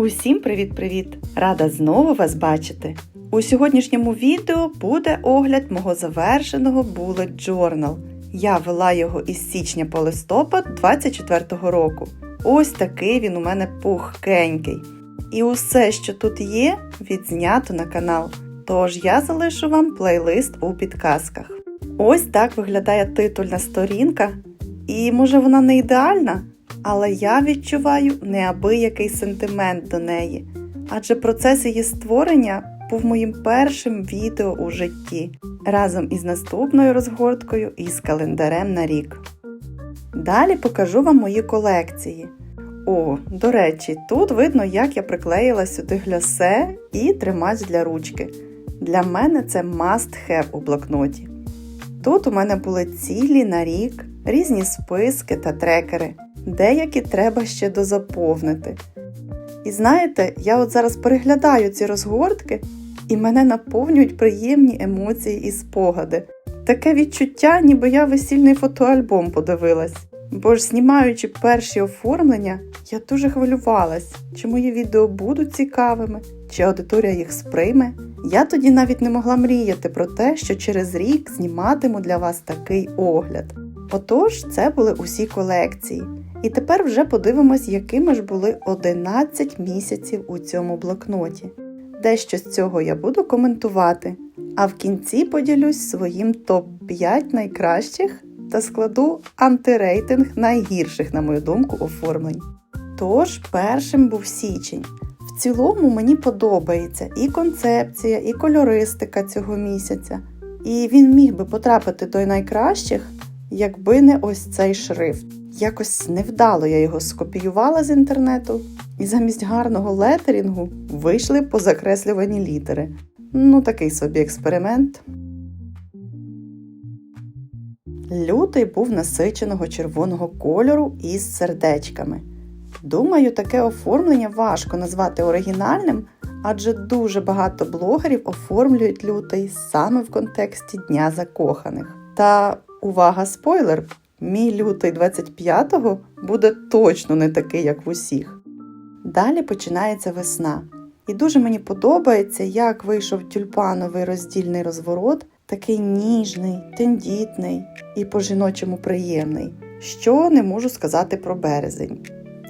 Усім привіт-привіт! Рада знову вас бачити! У сьогоднішньому відео буде огляд мого завершеного Bullet Journal. Я вела його із січня по листопад 24-го року. Ось такий він у мене пухкенький. І усе, що тут є, відзнято на канал. Тож я залишу вам плейлист у підказках. Ось так виглядає титульна сторінка. І може вона не ідеальна, але я відчуваю неабиякий сентимент до неї, адже процес її створення був моїм першим відео у житті разом із наступною розгорткою і з календарем на рік. Далі покажу вам мої колекції. О, до речі, тут видно, як я приклеїла сюди глясе і тримач для ручки. Для мене це must have у блокноті. Тут у мене були цілі на рік, різні списки та трекери. Деякі треба ще дозаповнити. І знаєте, я от зараз переглядаю ці розгортки, і мене наповнюють приємні емоції і спогади. Таке відчуття, ніби я весільний фотоальбом подивилась. Бо ж, знімаючи перші оформлення, я дуже хвилювалась, чи мої відео будуть цікавими, чи аудиторія їх сприйме. Я тоді навіть не могла мріяти про те, що через рік зніматиму для вас такий огляд. Отож, це були усі колекції. І тепер вже подивимось, якими ж були 11 місяців у цьому блокноті. Дещо з цього я буду коментувати, а в кінці поділюсь своїм топ-5 найкращих та складу антирейтинг найгірших, на мою думку, оформлень. Тож, першим був січень. В цілому мені подобається і концепція, і кольористика цього місяця. І він міг би потрапити до найкращих, якби не ось цей шрифт. Якось невдало я його скопіювала з інтернету, і замість гарного летерінгу вийшли позакреслювані літери. Ну, такий собі експеримент. Лютий був насиченого червоного кольору із сердечками. Думаю, таке оформлення важко назвати оригінальним, адже дуже багато блогерів оформлюють лютий саме в контексті Дня закоханих. Та увага, спойлер! Мій лютий 25-го буде точно не такий, як в усіх. Далі починається весна. І дуже мені подобається, як вийшов тюльпановий роздільний розворот, такий ніжний, тендітний і по-жіночому приємний, що не можу сказати про березень.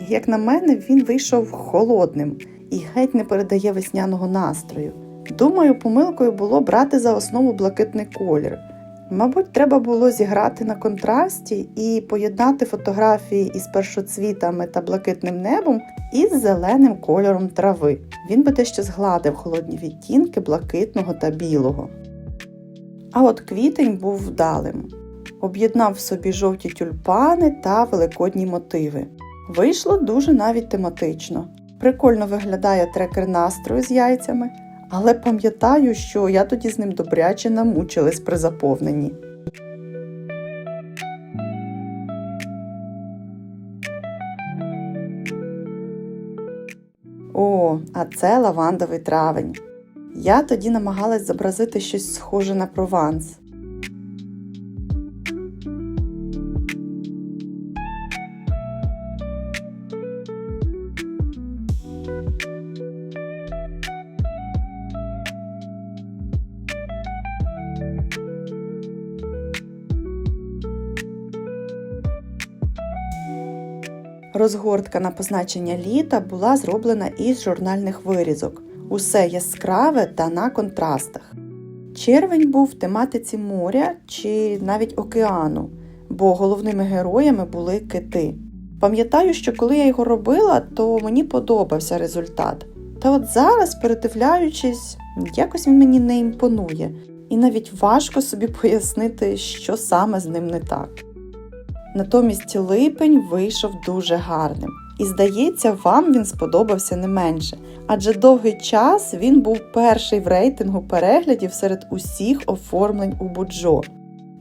Як на мене, він вийшов холодним і геть не передає весняного настрою. Думаю, помилкою було брати за основу блакитний колір. Мабуть, треба було зіграти на контрасті і поєднати фотографії із першоцвітами та блакитним небом із зеленим кольором трави. Він би дещо згладив холодні відтінки блакитного та білого. А от квітень був вдалим. Об'єднав в собі жовті тюльпани та великодні мотиви. Вийшло дуже навіть тематично. Прикольно виглядає трекер настрою з яйцями, але пам'ятаю, що я тоді з ним добряче намучилась при заповненні. О, а це лавандовий травень. Я тоді намагалась зобразити щось схоже на прованс. Розгортка на позначення літа була зроблена із журнальних вирізок. Усе яскраве та на контрастах. Червень був в тематиці моря чи навіть океану, бо головними героями були кити. Пам'ятаю, що коли я його робила, то мені подобався результат. Та от зараз, передивляючись, якось він мені не імпонує, і навіть важко собі пояснити, що саме з ним не так. Натомість липень вийшов дуже гарним. І здається, вам він сподобався не менше, адже довгий час він був перший в рейтингу переглядів серед усіх оформлень у Буджо.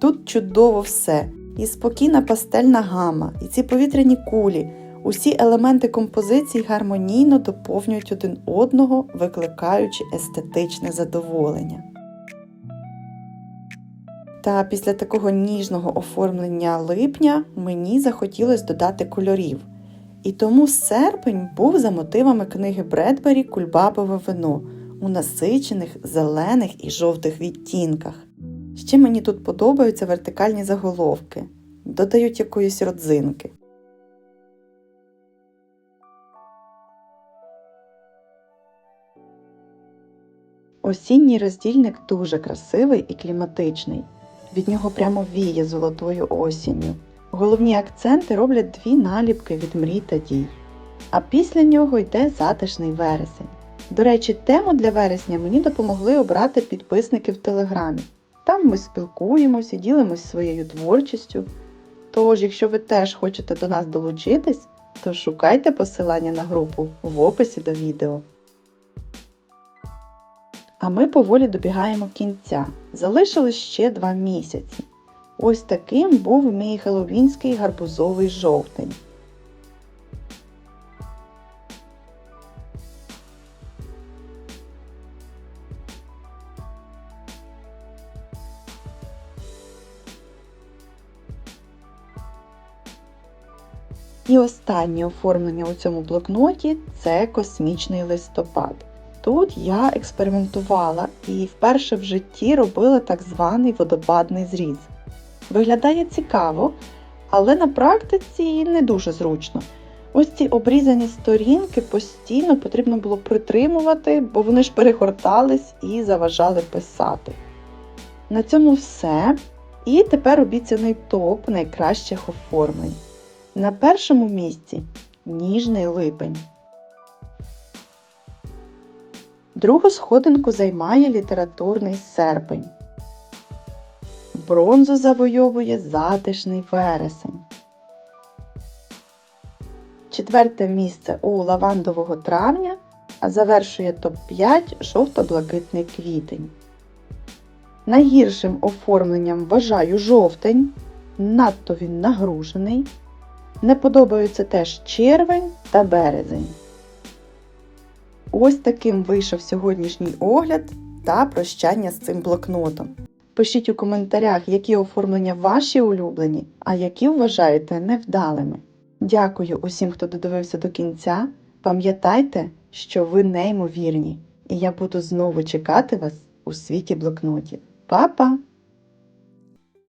Тут чудово все, і спокійна пастельна гама, і ці повітряні кулі, усі елементи композиції гармонійно доповнюють один одного, викликаючи естетичне задоволення. Та після такого ніжного оформлення липня мені захотілося додати кольорів. І тому серпень був за мотивами книги Бредбері Кульбабове вино у насичених зелених і жовтих відтінках. Ще мені тут подобаються вертикальні заголовки, додають якоїсь родзинки. Осінній роздільник дуже красивий і кліматичний. Від нього прямо віє золотою осінню. Головні акценти роблять дві наліпки від мрій та дій. А після нього йде затишний вересень. До речі, тему для вересня мені допомогли обрати підписники в Телеграмі. Там ми спілкуємося, ділимось своєю творчістю. Тож, якщо ви теж хочете до нас долучитись, то шукайте посилання на групу в описі до відео. А ми поволі добігаємо кінця. Залишилось ще два місяці. Ось таким був мій хеловінський гарбузовий жовтень. І останнє оформлення у цьому блокноті це космічний листопад. Тут я експериментувала і вперше в житті робила так званий водопадний зріз. Виглядає цікаво, але на практиці не дуже зручно. Ось ці обрізані сторінки постійно потрібно було притримувати, бо вони ж перегортались і заважали писати. На цьому все. І тепер обіцяний топ найкращих оформлень. На першому місці ніжний липень. Другу сходинку займає літературний серпень. Бронзу завойовує затишний вересень. Четверте місце у лавандового травня, а завершує топ-5 жовто-блакитний квітень. Найгіршим оформленням вважаю жовтень. Надто він нагружений. Не подобаються теж червень та березень. Ось таким вийшов сьогоднішній огляд та прощання з цим блокнотом. Пишіть у коментарях, які оформлення ваші улюблені, а які вважаєте невдалими. Дякую усім, хто додивився до кінця. Пам'ятайте, що ви неймовірні, і я буду знову чекати вас у світі блокнотів. Па-па!